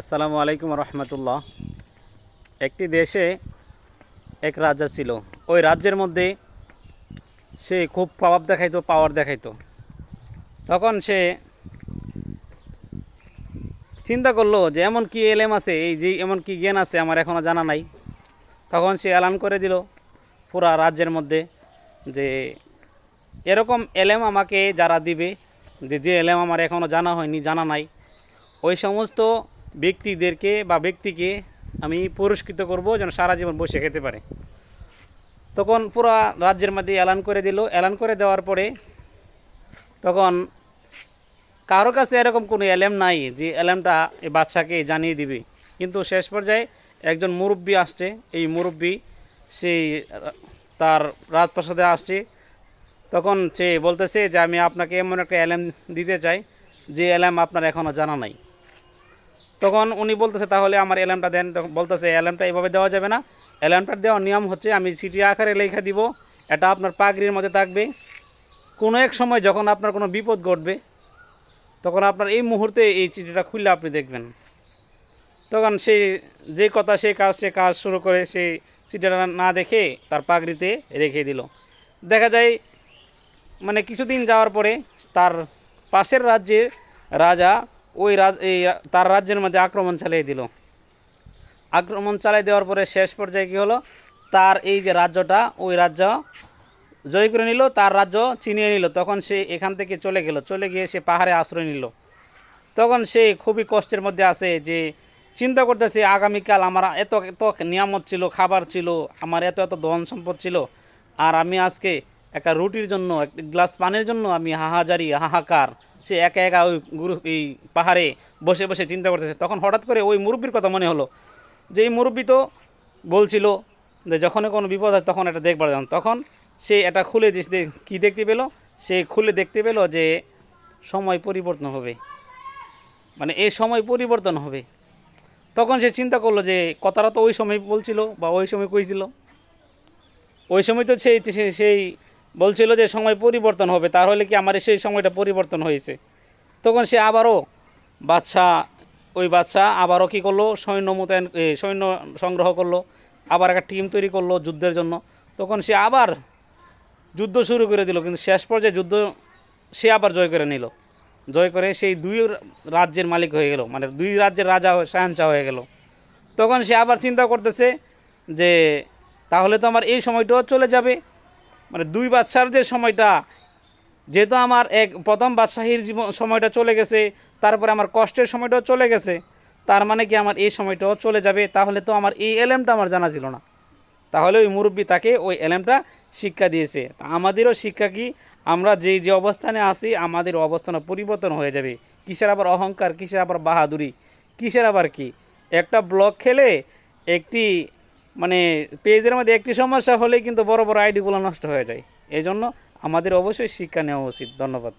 আসসালামু আলাইকুম রহমতুল্লাহ। একটি দেশে এক রাজা ছিল। ওই রাজ্যের মধ্যে সে খুব প্রভাব দেখাইতো পাওয়ার দেখাইতো। তখন সে চিন্তা করল যে এমন কি এলেম আছে, এই যে এমন কি জ্ঞান আছে আমার এখনও জানা নাই। তখন সে এলান করে দিল পুরা রাজ্যের মধ্যে যে এরকম এলেম আমাকে যারা দিবে, যে যে এলেম আমার এখনও জানা হয়নি, জানা নাই। ওই সমস্ত ব্যক্তিদেরকে বা ব্যক্তিকে আমি পুরস্কৃত করব যেন সারা জীবন বসে খেতে পারে। তখন পুরা রাজ্যের মধ্যে এলান করে দিল। এলান করে দেওয়ার পরে তখন কারও কাছে এরকম কোনো এলেম নাই যে এলেমটা এই বাচ্চাকে জানিয়ে দিবে। কিন্তু শেষ পর্যায়ে একজন মুরব্বী আসছে। এই মুরব্বী সেই তার রাজপ্রাসাদে আসছে। তখন সে বলতেছে যে, আমি আপনাকে এমন একটা এলেম দিতে চাই। যে এলেম আপনার এখনও জানা নাই। তখন উনি বলতেছে, তাহলে আমার অ্যালার্মটা দেন। তখন বলতেছে অ্যালার্মটা এভাবে দেওয়া যাবে না। অ্যালার্মটা দেওয়ার নিয়ম হচ্ছে, আমি চিঠি আকারে লেখা দিব। এটা আপনার পাগড়ির মধ্যে থাকবে। কোনো এক সময় যখন আপনার কোনো বিপদ ঘটবে, তখন আপনার এই মুহূর্তে এই চিঠিটা খুললে আপনি দেখবেন। তখন সে যে কথা, সে কাজ সে কাজ শুরু করে সেই চিঠিটা না দেখে তার পাগড়িতে রেখে দিল। দেখা যায় মানে কিছুদিন যাওয়ার পরে তার পাশের রাজ্যের রাজা ওই রাজ এই তার রাজ্যের মধ্যে আক্রমণ চালিয়ে দিল। আক্রমণ চালিয়ে দেওয়ার পরে শেষ পর্যায়ে কী হলো? তার এই যে রাজ্যটা, ওই রাজ্য জয় করে নিল, তার রাজ্য চিনিয়ে নিল। তখন সে এখান থেকে চলে গেল। চলে গিয়ে সে পাহাড়ে আশ্রয় নিল। তখন সে খুবই কষ্টের মধ্যে আছে যে চিন্তা করতেছে, আগামীকাল আমার এত এত নিয়ামত ছিল, খাবার ছিল, আমার এত এত ধন সম্পদ ছিল। আর আমি আজকে একটা রুটির জন্য, এক গ্লাস পানির জন্য আমি হাহাজারি, হাহাকার সে একা একা ওই গুরু এই পাহাড়ে বসে বসে চিন্তা করতেছে। তখন হঠাৎ করে ওই মুরব্বির কথা মনে হলো। যে এই মুরব্বি তো বলছিল যে যখনই কোনো বিপদ হয় তখন এটা দেখবার যান তখন সে এটা খুলে দিস কী দেখতে পেল? সে খুলে দেখতে পেল যে সময় পরিবর্তন হবে। মানে এই সময় পরিবর্তন হবে। তখন সে চিন্তা করল যে কথাটা তো ওই সময় বলছিল বা ওই সময় কইছিল। ওই সময় তো সেই সেই বলছিল যে সময় পরিবর্তন হবে, তাহলে কি আমার সেই সময়টা পরিবর্তন হয়েছে? তখন সে আবারও বাচ্চা ওই বাচ্চা আবারও কী করল? সৈন্য মোতায়েন সৈন্য সংগ্রহ করল, আবার একটা টিম তৈরি করল যুদ্ধের জন্য। তখন সে আবার যুদ্ধ শুরু করে দিল, কিন্তু শেষ পর্যায়ে যুদ্ধ সে আবার জয় করে নিল। জয় করে সেই দুই রাজ্যের মালিক হয়ে গেল মানে দুই রাজ্যের রাজা শাহানশাহ হয়ে গেল। তখন সে আবার চিন্তা করতেছে যে, তাহলে তো আমার এই সময়টাও চলে যাবে মানে দুই বাচ্চার যে সময়টা, যেহেতু আমার এক প্রথম বাদশাহীর জীবন সময়টা চলে গেছে, তারপরে আমার কষ্টের সময়টাও চলে গেছে, তার মানে কি আমার এই সময়টাও চলে যাবে? তাহলে তো আমার এই এলেমটা আমার জানা ছিল না। তাহলে ওই মুরব্বী তাকে ওই এলেমটা শিক্ষা দিয়েছে। তা আমাদেরও শিক্ষা কি? আমরা যেই যে অবস্থানে আছি, আমাদের অবস্থান পরিবর্তন হয়ে যাবে। কিসের আবার অহংকার? কিসের আবার বাহাদুরি? কিসের আবার কি? একটা ব্লক খেলে একটি মানে পেজের মধ্যে একটি সমস্যা হলেই কিন্তু বড় বড় আইডিগুলো নষ্ট হয়ে যায়। এই জন্য আমাদের অবশ্যই শিক্ষা নেওয়া উচিত। ধন্যবাদ।